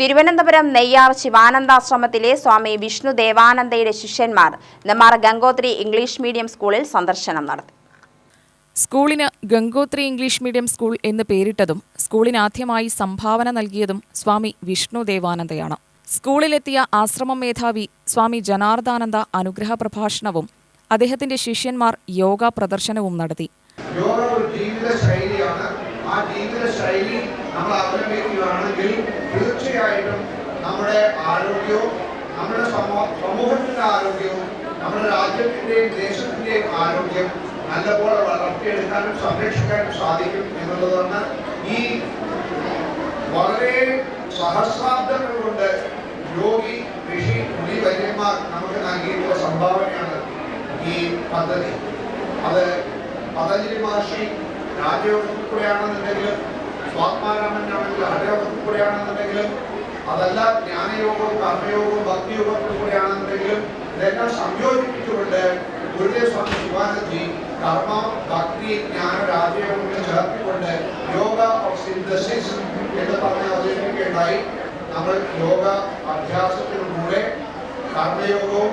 തിരുവനന്തപുരം നെയ്യാർ ശിവാനന്ദാശ്രമത്തിലെ സ്വാമി വിഷ്ണു ദേവാനന്ദയുടെ ശിഷ്യന്മാർ നെമ്മാർ Gangotri English medium സ്കൂളിൽ സന്ദർശനം നടത്തി. സ്കൂളിന് ഗംഗോത്രി ഇംഗ്ലീഷ് മീഡിയം സ്കൂൾ എന്ന് പേരിട്ടതും സ്കൂളിനാദ്യമായി സംഭാവന നൽകിയതും സ്വാമി വിഷ്ണു ദേവാനന്ദയാണ്. സ്കൂളിലെത്തിയ ആശ്രമം മേധാവി സ്വാമി ജനാർദ്ദാനന്ദ അനുഗ്രഹ പ്രഭാഷണവും അദ്ദേഹത്തിന്റെ ശിഷ്യന്മാർ യോഗ പ്രദർശനവും നടത്തി. യോഗ ഒരു ജീവിത ശൈലിയാണ് ആ ജീവിത ശൈലി നമ്മൾ അവലംബിക്കുകയാണെങ്കിൽ തീർച്ചയായിട്ടും നമ്മുടെ ആരോഗ്യവും നമ്മുടെ സമൂ- സമൂഹത്തിന്റെ ആരോഗ്യവും നമ്മുടെ രാജ്യത്തിന്റെയും ദേശത്തിന്റെയും ആരോഗ്യം നല്ലപോലെ വളർത്തിയെടുക്കാനും സംരക്ഷിക്കാനും സാധിക്കും എന്നുള്ളതാണ് ഈ വളരെ സഹസ്രാബ്ദങ്ങൾ കൊണ്ട് യോഗി ഋഷി മുനി വൈദ്യന്മാർ നമുക്ക് നൽകിയിട്ടുള്ള സംഭാവനയാണ് ഈ പദ്ധതി. അത് പതഞ്ജലി മഹർഷി രാജയോഗത്തിൽ സ്വാത്മാരാമനാണെങ്കിലും ഹഠയോഗത്തിൽ കൂടെയാണെന്നുണ്ടെങ്കിലും അതല്ല ജ്ഞാനയോഗവും കർമ്മയോഗവും ഭക്തിയോഗത്തിൽ കൂടെയാണെന്നുണ്ടെങ്കിലും ഇതെല്ലാം സംയോജിപ്പിച്ചുകൊണ്ട് ഗുരുദേവ് സ്വാമി ശിവാനന്ദി കർമ്മ ഭക്തി ജ്ഞാന രാജയോഗങ്ങൾ ചേർത്തുകൊണ്ട് യോഗ ഓഫ് സിന്തസിസ് എന്ന് പറഞ്ഞ് അവതരിപ്പിക്കുകയുണ്ടായി. നമ്മൾ യോഗ അഭ്യാസത്തിലൂടെ കർമ്മയോഗവും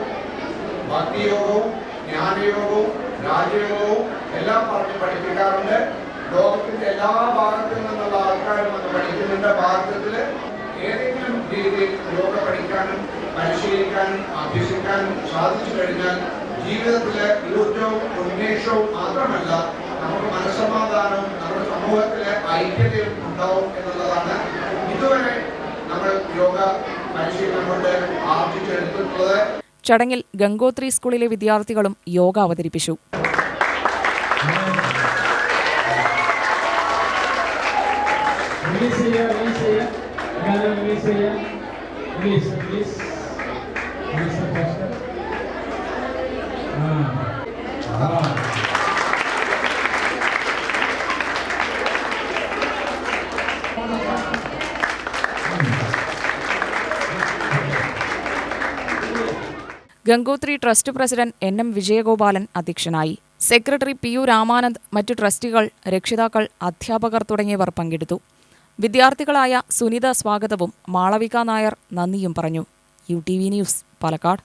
ഭക്തിയോഗവും ജ്ഞാനയോഗവും രാജയോഗവും എല്ലാം പറഞ്ഞ് പഠിപ്പിക്കാറുണ്ട്. ലോകത്തിന്റെ എല്ലാ വന്ന് പഠിക്കുന്നുണ്ട് ഭാരതത്തിൽ ഏതെങ്കിലും രീതിയിൽ യോഗ പഠിക്കാനും പരിശീലിക്കാനും അഭ്യസിക്കാനും സാധിച്ചു കഴിഞ്ഞാൽ ജീവിതത്തിലെ ഊർജവും ഉന്മേഷവും മാത്രമല്ല നമുക്ക് മനസ്സമാധാനവും നമ്മുടെ സമൂഹത്തിലെ ഐക്യതയും ഉണ്ടാവും എന്നുള്ളതാണ് ഇതുവരെ നമ്മൾ യോഗ പരിശീലനം കൊണ്ട് ആർജിച്ചെടുത്തിട്ടുള്ളത്. ചടങ്ങിൽ ഗംഗോത്രി സ്കൂളിലെ വിദ്യാർത്ഥികളും യോഗ അവതരിപ്പിച്ചു. Release, release. Release the poster. Ah. Ah. Gangotri trust president N M Vijayagopalan അധ്യക്ഷനായി സെക്രട്ടറി പി യു രാമാനന്ദ് മറ്റു ട്രസ്റ്റികൾ രക്ഷിതാക്കൾ അധ്യാപകർ തുടങ്ങിയവർ പങ്കെടുത്തു വിദ്യാർത്ഥികളായ സുനിത സ്വാഗതവും മാളവിക നായർ നന്ദിയും പറഞ്ഞു. U T V news Palakkad.